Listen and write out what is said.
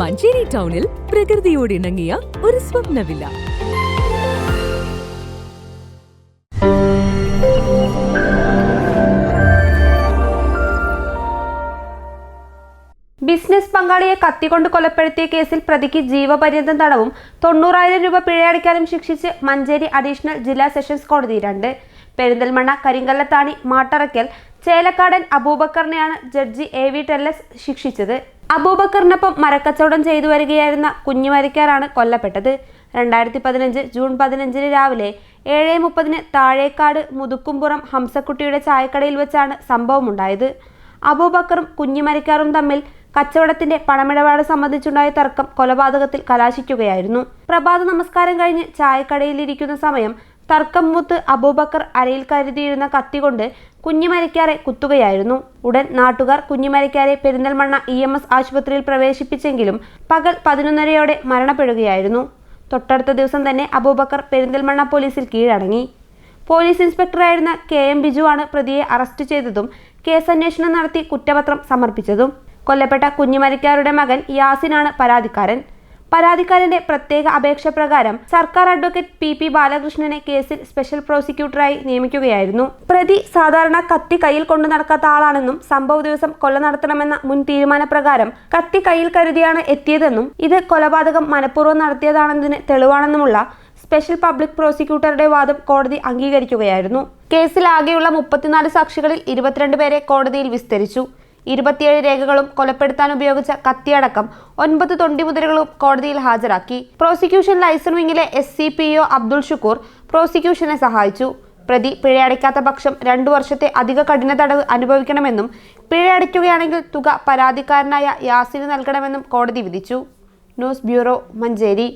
മഞ്ചേരി ടൗണിൽ പ്രകൃതിയോട് ഇണങ്ങിയ ഒരു സ്വപ്നവില്ല. ബിസിനസ് പങ്കാളിയെ കത്തിക്കൊണ്ട് കൊലപ്പെടുത്തിയ കേസിൽ പ്രതിക്ക് ജീവപര്യന്തം തടവും തൊണ്ണൂറായിരം രൂപ പിഴയടയ്ക്കാനും ശിക്ഷിച്ച് മഞ്ചേരി അഡീഷണൽ ജില്ലാ സെഷൻസ് കോടതി രണ്ട്. പെരിന്തൽമണ്ണ കരിങ്കല്ലത്താണി മാട്ടറയ്ക്കൽ ചേലക്കാടൻ അബൂബക്കറിനെയാണ് ജഡ്ജി എ വി ടെല്ലസ് ശിക്ഷിച്ചത്. അബൂബക്കറിനൊപ്പം മരക്കച്ചവടം ചെയ്തു വരികയായിരുന്ന കുഞ്ഞുമരിക്കാരാണ് കൊല്ലപ്പെട്ടത്. രണ്ടായിരത്തി പതിനഞ്ച് ജൂൺ പതിനഞ്ചിന് രാവിലെ ഏഴ് മുപ്പതിന് താഴേക്കാട് മുതുക്കുംപുറം ഹംസക്കുട്ടിയുടെ ചായക്കടയിൽ വെച്ചാണ് സംഭവമുണ്ടായത്. അബൂബക്കറും കുഞ്ഞുമരിക്കാറും തമ്മിൽ കച്ചവടത്തിന്റെ പണമിടപാട് സംബന്ധിച്ചുണ്ടായ തർക്കം കൊലപാതകത്തിൽ കലാശിക്കുകയായിരുന്നു. പ്രഭാത നമസ്കാരം കഴിഞ്ഞ് ചായക്കടയിലിരിക്കുന്ന സമയം തർക്കം മൂത്ത് അബൂബക്കർ അരയിൽ കരുതിയിരുന്ന കത്തി കൊണ്ട് കുഞ്ഞിമരിക്കാരെ കുത്തുകയായിരുന്നു. ഉടൻ നാട്ടുകാർ കുഞ്ഞിമരയ്ക്കാരെ പെരിന്തൽമണ്ണ ഇ എം എസ് ആശുപത്രിയിൽ പ്രവേശിപ്പിച്ചെങ്കിലും പകൽ പതിനൊന്നരയോടെ മരണപ്പെടുകയായിരുന്നു. തൊട്ടടുത്ത ദിവസം തന്നെ അബൂബക്കർ പെരിന്തൽമണ്ണ പോലീസിൽ കീഴടങ്ങി. പോലീസ് ഇൻസ്പെക്ടറായിരുന്ന കെ എം ബിജുവാണ് പ്രതിയെ അറസ്റ്റ് ചെയ്തതും കേസന്വേഷണം നടത്തി കുറ്റപത്രം സമർപ്പിച്ചതും. കൊല്ലപ്പെട്ട കുഞ്ഞിമരയ്ക്കാരുടെ മകൻ യാസിനാണ് പരാതിക്കാരൻ. പരാതിക്കാരന്റെ പ്രത്യേക അപേക്ഷ പ്രകാരം സർക്കാർ അഡ്വക്കേറ്റ് പി പി ബാലകൃഷ്ണനെ കേസിൽ സ്പെഷ്യൽ പ്രോസിക്യൂട്ടറായി നിയമിക്കുകയായിരുന്നു. പ്രതി സാധാരണ കത്തി കയ്യിൽ കൊണ്ടു നടക്കാത്ത ആളാണെന്നും സംഭവ ദിവസം കൊല നടത്തണമെന്ന മുൻ തീരുമാനപ്രകാരം കത്തി കയ്യിൽ കരുതിയാണ് എത്തിയതെന്നും ഇത് കൊലപാതകം മനഃപൂർവം നടത്തിയതാണെന്നതിന് തെളിവാണെന്നുമുള്ള സ്പെഷ്യൽ പബ്ലിക് പ്രോസിക്യൂട്ടറുടെ വാദം കോടതി അംഗീകരിക്കുകയായിരുന്നു. കേസിൽ ആകെയുള്ള മുപ്പത്തിനാല് സാക്ഷികളിൽ ഇരുപത്തിരണ്ട് പേരെ കോടതിയിൽ വിസ്തരിച്ചു. ഇരുപത്തിയേഴ് രേഖകളും കൊലപ്പെടുത്താൻ ഉപയോഗിച്ച കത്തിയടക്കം ഒൻപത് തൊണ്ടിമുതലുകളും കോടതിയിൽ ഹാജരാക്കി. Prosecution liaison വിങ്ങിലെ S C P O Abdul Shukkoor പ്രോസിക്യൂഷനെ സഹായിച്ചു. പ്രതി പിഴയടയ്ക്കാത്ത പക്ഷം രണ്ടു വർഷത്തെ അധിക കഠിന തടവ് അനുഭവിക്കണമെന്നും പിഴയടയ്ക്കുകയാണെങ്കിൽ തുക പരാതിക്കാരനായ യാസിന് നൽകണമെന്നും കോടതി വിധിച്ചു. News bureau Manjeri.